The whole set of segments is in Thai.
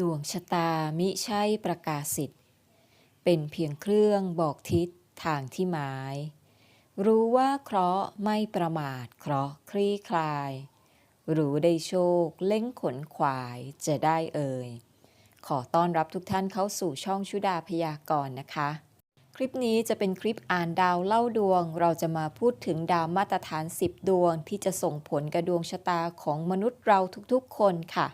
ดวงชะตามิใช่ประกาศสิทธิ์ เป็นเพียงเครื่องบอกทิศทางที่หมาย รู้ว่าเคราะห์ไม่ประมาทเคราะห์คลี่คลาย รู้ได้โชคเล้งขนขวายจะได้เอ่ย ขอต้อนรับทุกท่านเข้าสู่ช่องชุดาพยากรณ์นะคะ คลิปนี้จะเป็นคลิปอ่านดาวเล่าดวง เราจะมาพูดถึงดาวมาตรฐาน 10 ดวงที่จะส่งผลกับดวงชะตาของมนุษย์เราทุกๆ คนค่ะ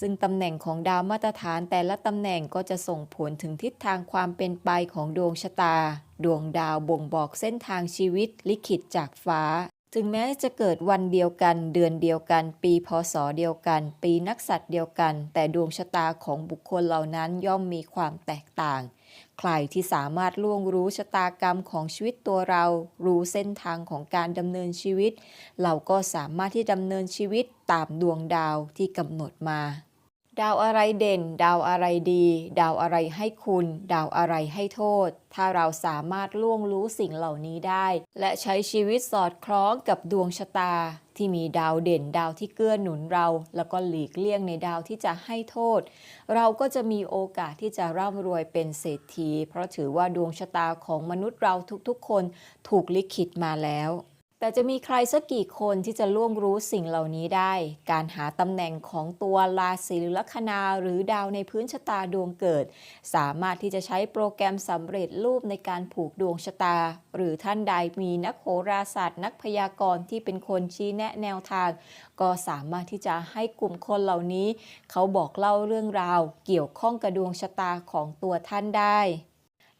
ซึ่งตำแหน่งของดาวมาตรฐานแต่ละตำแหน่งก็จะส่งผลถึงทิศทางความเป็นไปของดวงชะตา ดวงดาวบ่งบอกเส้นทางชีวิตลิขิตจากฟ้า ถึงแม้จะเกิดวันเดียวกัน เดือนเดียวกัน ปีพศเดียวกัน ปีนักษัตริย์เดียวกัน แต่ดวงชะตาของบุคคลเหล่านั้นย่อมมีความแตกต่าง ใครที่สามารถล่วงรู้ชะตากรรมของชีวิตตัวเรา รู้เส้นทางของการดำเนินชีวิต เราก็สามารถที่ดำเนินชีวิตตามดวงดาวที่กำหนดมา ดาวอะไรเด่น ดาวอะไรดี ดาวอะไรให้คุณ ดาวอะไรให้โทษ ถ้าเราสามารถล่วงรู้สิ่งเหล่านี้ได้ และใช้ชีวิตสอดคล้องกับดวงชะตา ที่มีดาวเด่นดาวที่เกื้อหนุนเรา แล้วก็หลีกเลี่ยงในดาวที่จะให้โทษ เราก็จะมีโอกาสที่จะร่ำรวยเป็นเศรษฐี เพราะถือว่าดวงชะตาของมนุษย์เราทุกๆ คนถูกลิขิตมาแล้ว แต่จะมีใครสักกี่คนที่จะล่วงรู้สิ่งเหล่านี้ได้ การหาตำแหน่งของตัวราศีหรือลัคนาหรือดาวในพื้นชะตาดวงเกิด สามารถที่จะใช้โปรแกรมสำเร็จรูปในการผูกดวงชะตา หรือท่านใดมีนักโหราศาสตร์ นักพยากรณ์ที่เป็นคนชี้แนะแนวทาง ก็สามารถที่จะให้กลุ่มคนเหล่านี้ เขาบอกเล่าเรื่องราว เกี่ยวข้องกับดวงชะตาของตัวท่านได้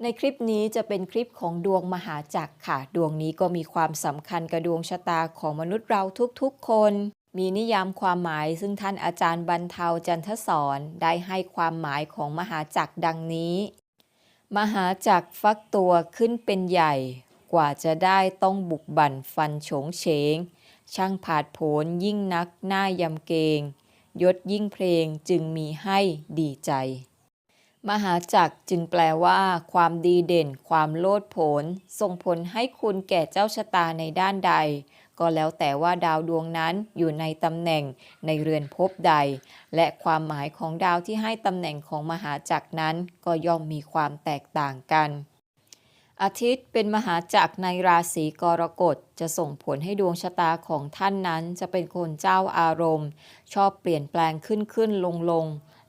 ในคลิปนี้จะเป็นคลิปของดวงมหาจักรค่ะ ดวงนี้ก็มีความสำคัญกับดวงชะตาของมนุษย์เราทุกๆคน มีนิยามความหมายซึ่งท่านอาจารย์บรรเทาจันทศรได้ให้ความหมายของมหาจักรดังนี้ มหาจักรฟักตัวขึ้นเป็นใหญ่ กว่าจะได้ต้องบุกบั่นฟันโฉงเฉง ช่างผาดโผนยิ่งนักหน้ายำเกง ยศยิ่งเพลงจึงมีให้ดีใจ มหาจักรจึงแปลว่า ความดีเด่น ความโลดโผนส่งผลให้คุณแก่เจ้าชะตาในด้านใด ก็แล้วแต่ว่าดาวดวงนั้นอยู่ในตำแหน่งในเรือนภพใด และความหมายของดาวที่ให้ตำแหน่งของมหาจักรนั้น ก็ย่อมมีความแตกต่างกันอาทิตย์เป็นมหาจักรในราศีกรกฎจะส่งผลให้ดวงชะตาของท่านนั้น จะเป็นคนเจ้าอารมณ์ ชอบเปลี่ยนแปลงขึ้นขึ้นลงลง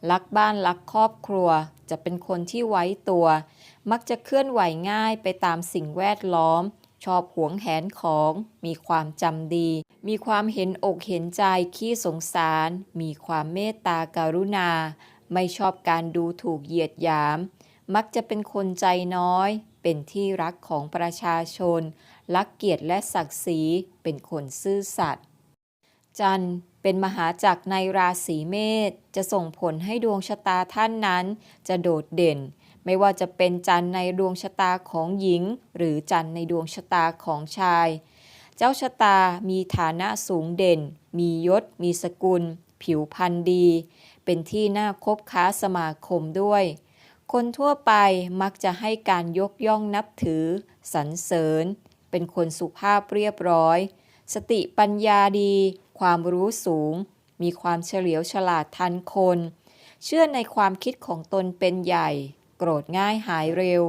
รักบ้านรักครอบครัว จะเป็นคนที่ไว้ตัว มักจะเคลื่อนไหวง่ายไปตามสิ่งแวดล้อม ชอบหวงแหนของ มีความจำดี มีความเห็นอกเห็นใจขี้สงสาร มีความเมตตาการุณา ไม่ชอบการดูถูกเหยียดหยาม มักจะเป็นคนใจน้อย เป็นที่รักของประชาชน รักเกียรติและศักดิ์ศรี เป็นคนซื่อสัตย์จันทร์ เป็นมหาจักรในราศีเมษจะส่งผลให้ดวงชะตาท่านนั้น จะโดดเด่น ไม่ว่าจะเป็นจันทร์ในดวงชะตาของหญิง หรือจันทร์ในดวงชะตาของชาย เจ้าชะตามีฐานะสูงเด่น มียศ มีสกุล ผิวพรรณดี เป็นที่น่าคบค้าสมาคมด้วย คนทั่วไปมักจะให้การยกย่องนับถือ สรรเสริญ เป็นคนสุภาพเรียบร้อย สติปัญญาดี ความรู้สูง มีความเฉลียวฉลาดทันคน เชื่อในความคิดของตนเป็นใหญ่ โกรธง่ายหายเร็ว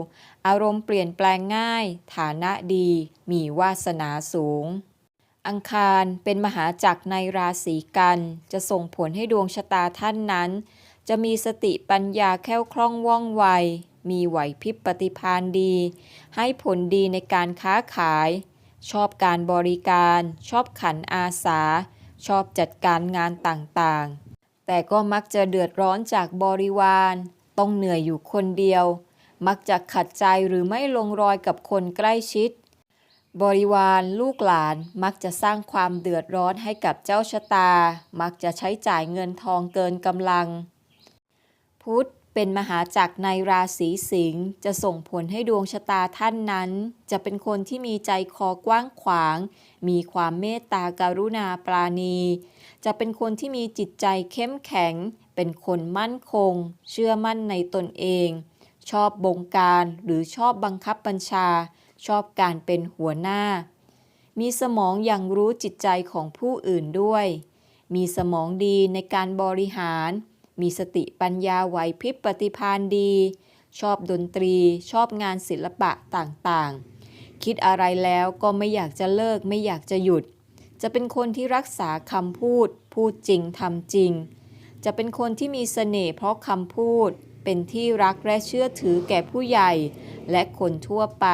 อารมณ์เปลี่ยนแปลงง่าย ฐานะดี มีวาสนาสูง อังคารเป็นมหาจักรในราศีกัน จะส่งผลให้ดวงชะตาท่านนั้น จะมีสติปัญญาแค่วคล่องว่องไว มีไหวพริบปฏิภาณดี ให้ผลดีในการค้าขาย ชอบการบริการ ชอบขันอาสา ชอบจัดการงานต่างๆ แต่ก็มักจะเดือดร้อนจากบริวาร ต้องเหนื่อยอยู่คนเดียว มักจะขัดใจหรือไม่ลงรอยกับคนใกล้ชิด บริวารลูกหลานมักจะสร้างความเดือดร้อนให้กับเจ้าชะตา มักจะใช้จ่ายเงินทองเกินกำลัง พุธ เป็นมหาจักรในราศีสิงห์จะส่งผลให้ดวงชะตาท่านนั้น จะเป็นคนที่มีใจคอกว้างขวาง มีความเมตตาการุณาปราณี จะเป็นคนที่มีจิตใจเข้มแข็ง เป็นคนมั่นคง เชื่อมั่นในตนเอง ชอบบงการหรือชอบบังคับบัญชา ชอบการเป็นหัวหน้า มีสมองอย่างรู้จิตใจของผู้อื่นด้วย มีสมองดีในการบริหาร มีสติปัญญาไหวพริบปฏิภาณดี ชอบดนตรี ชอบงานศิลปะต่างๆ คิดอะไรแล้วก็ไม่อยากจะเลิกไม่อยากจะหยุด จะเป็นคนที่รักษาคำพูด พูดจริงทำจริง จะเป็นคนที่มีเสน่ห์เพราะคำพูด เป็นที่รักและเชื่อถือแก่ผู้ใหญ่ และคนทั่วไป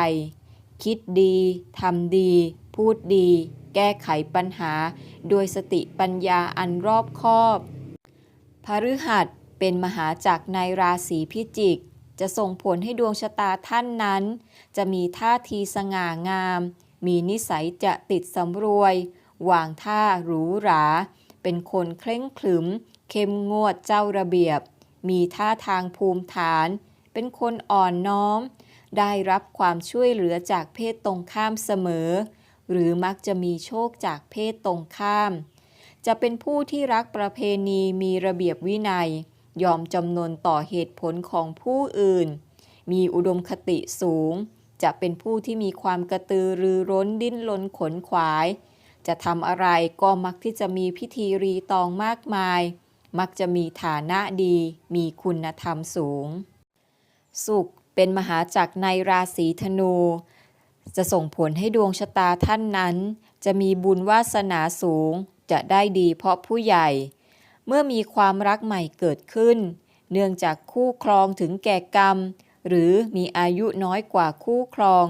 คิดดีทำดี พูดดี แก้ไขปัญหา โดยสติปัญญาอันรอบคอบ พฤหัสเป็นมหาจักรในราศีพิจิก จะส่งผลให้ดวงชะตาท่านนั้น จะมีท่าทีสง่างาม มีนิสัยจะติดสำรวย วางท่าหรูหรา เป็นคนเคร่งขรึม เข้มงวดเจ้าระเบียบ มีท่าทางภูมิฐาน เป็นคนอ่อนน้อม ได้รับความช่วยเหลือจากเพศตรงข้ามเสมอ หรือมักจะมีโชคจากเพศตรงข้าม จะเป็นผู้ที่รักประเพณีมีระเบียบวินัย ยอมจำนนต่อเหตุผลของผู้อื่น มีอุดมคติสูง จะเป็นผู้ที่มีความกระตือรือร้นดิ้นรนขนขวาย จะทำอะไรก็มักที่จะมีพิธีรีตองมากมาย มักจะมีฐานะดี มีคุณธรรมสูง สุขเป็นมหาจักรในราศีธนู จะส่งผลให้ดวงชะตาท่านนั้น จะมีบุญวาสนาสูง จะได้ดีเพราะผู้ใหญ่ เมื่อมีความรักใหม่เกิดขึ้น เนื่องจากคู่ครองถึงแก่กรรม หรือมีอายุน้อยกว่าคู่ครอง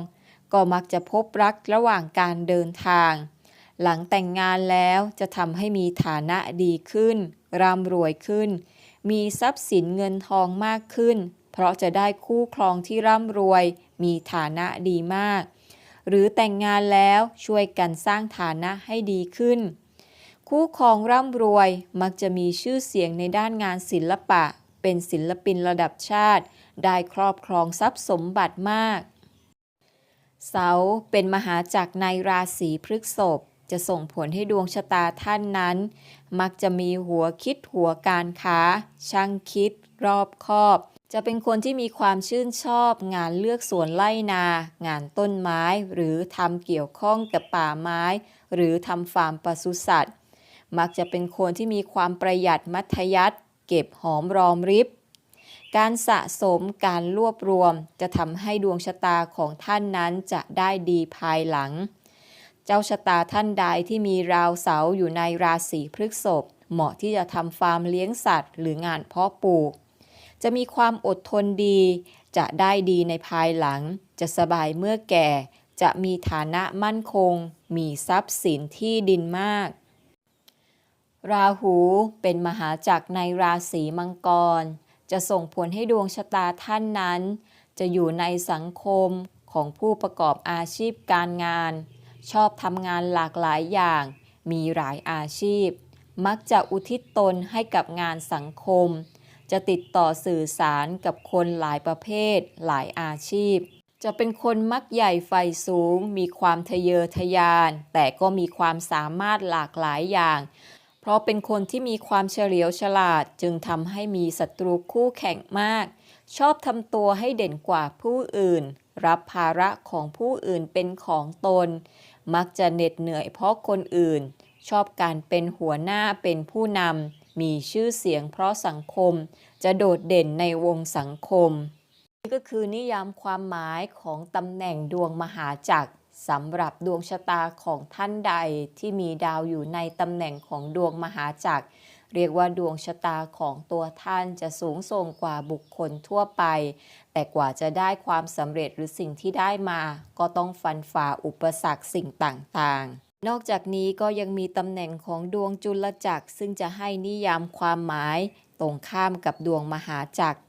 ก็มักจะพบรักระหว่างการเดินทาง หลังแต่งงานแล้วจะทำให้มีฐานะดีขึ้นร่ำรวยขึ้น มีทรัพย์สินเงินทองมากขึ้น เพราะจะได้คู่ครองที่ร่ำรวย มีฐานะดีมาก หรือแต่งงานแล้วช่วยกันสร้างฐานะให้ดีขึ้น คู่ครองร่ำรวยมักจะมีชื่อเสียงในด้านงานศิลปะ เป็นศิลปินระดับชาติ ได้ครอบครองทรัพย์สมบัติมาก เสาเป็นมหาจักรในราศีพฤษภจะส่งผลให้ดวงชะตาท่านนั้น มักจะมีหัวคิดหัวการค้า ช่างคิด รอบคอบ จะเป็นคนที่มีความชื่นชอบ งานเลือกสวนไล่นา งานต้นไม้ หรือทำเกี่ยวข้องกับป่าไม้ หรือทำฟาร์มปศุสัตว์ มักจะเป็นคนที่มีความประหยัดมัธยัติเก็บหอมรอมริบ การสะสมการรวบรวมจะทำให้ดวงชะตาของท่านนั้นจะได้ดีภายหลัง เจ้าชะตาท่านใดที่มีราวเสาอยู่ในราศีพฤกษภเหมาะที่จะทำฟาร์มเลี้ยงสัตว์ หรืองานเพาะปลูก จะมีความอดทนดี จะได้ดีในภายหลัง จะสบายเมื่อแก่ จะมีฐานะมั่นคง มีทรัพย์สินที่ดินมาก ราหูเป็นมหาจักรในราศีมังกร จะส่งผลให้ดวงชะตาท่านนั้น จะอยู่ในสังคมของผู้ประกอบอาชีพการงาน ชอบทำงานหลากหลายอย่าง มีหลายอาชีพ มักจะอุทิศตนให้กับงานสังคม จะติดต่อสื่อสารกับคนหลายประเภท หลายอาชีพ จะเป็นคนมักใหญ่ไฟสูง มีความทะเยอทะยาน แต่ก็มีความสามารถหลากหลายอย่าง เพราะเป็นคนที่มีความเฉลียวฉลาดจึงทำให้มีศัตรูคู่แข่งมาก ชอบทำตัวให้เด่นกว่าผู้อื่น รับภาระของผู้อื่นเป็นของตน มักจะเหน็ดเหนื่อยเพราะคนอื่น ชอบการเป็นหัวหน้าเป็นผู้นำมีชื่อเสียงเพราะสังคม จะโดดเด่นในวงสังคม นี่ก็คือนิยามความหมายของตำแหน่งดวงมหาจักร สำหรับดวงชะตาของท่านใดที่มีดาวอยู่ในตำแหน่งของดวงมหาจักร เรียกว่าดวงชะตาของตัวท่านจะสูงส่งกว่าบุคคลทั่วไป แต่กว่าจะได้ความสำเร็จหรือสิ่งที่ได้มา ก็ต้องฟันฝ่าอุปสรรคสิ่งต่างๆนอกจากนี้ก็ยังมีตำแหน่งของดวงจุลจักร ซึ่งจะให้นิยามความหมาย ตรงข้ามกับดวงมหาจักร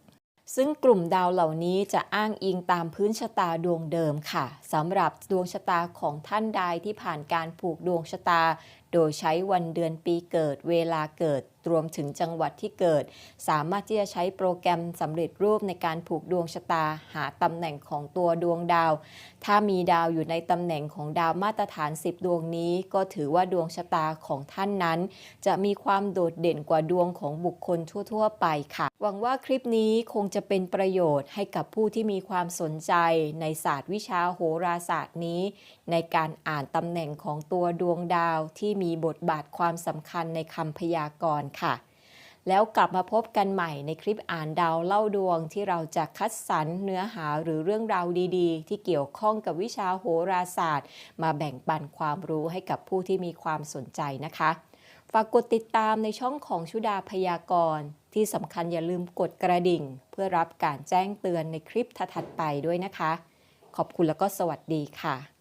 ซึ่งกลุ่มดาวเหล่านี้จะอ้างอิงตามพื้นชะตาดวงเดิมค่ะสำหรับดวงชะตาของท่านใดที่ผ่านการผูกดวงชะตาโดยใช้วันเดือนปีเกิด เวลาเกิด รวมถึงจังหวัดที่เกิด สามารถที่จะใช้โปรแกรมสำเร็จรูปในการผูกดวงชะตา หาตำแหน่งของตัวดวงดาว ถ้ามีดาวอยู่ในตำแหน่งของดาวมาตรฐาน 10 ดวงนี้ ก็ถือว่าดวงชะตาของท่านนั้น จะมีความโดดเด่นกว่าดวงของบุคคลทั่ว ๆ ไปค่ะ หวังว่าคลิปนี้คงจะเป็นประโยชน์ให้กับผู้ที่มีความสนใจในศาสตร์วิชาโหราศาสตร์นี้ ในการอ่านตำแหน่งของตัวดวงดาวที่มีบทบาทความสำคัญในคำพยากรณ์ค่ะ แล้วกลับมาพบกันใหม่ในคลิปอ่านดาวเล่าดวงที่เราจะคัดสรรเนื้อหาหรือเรื่องราวดีๆ ที่เกี่ยวข้องกับวิชาโหราศาสตร์ มาแบ่งปันความรู้ให้กับผู้ที่มีความสนใจนะคะ ฝากกดติดตามในช่องของชุดาพยากรณ์ ที่สำคัญอย่าลืมกดกระดิ่ง เพื่อรับการแจ้งเตือนในคลิปถัดไปด้วยนะคะ ขอบคุณแล้วก็สวัสดีค่ะ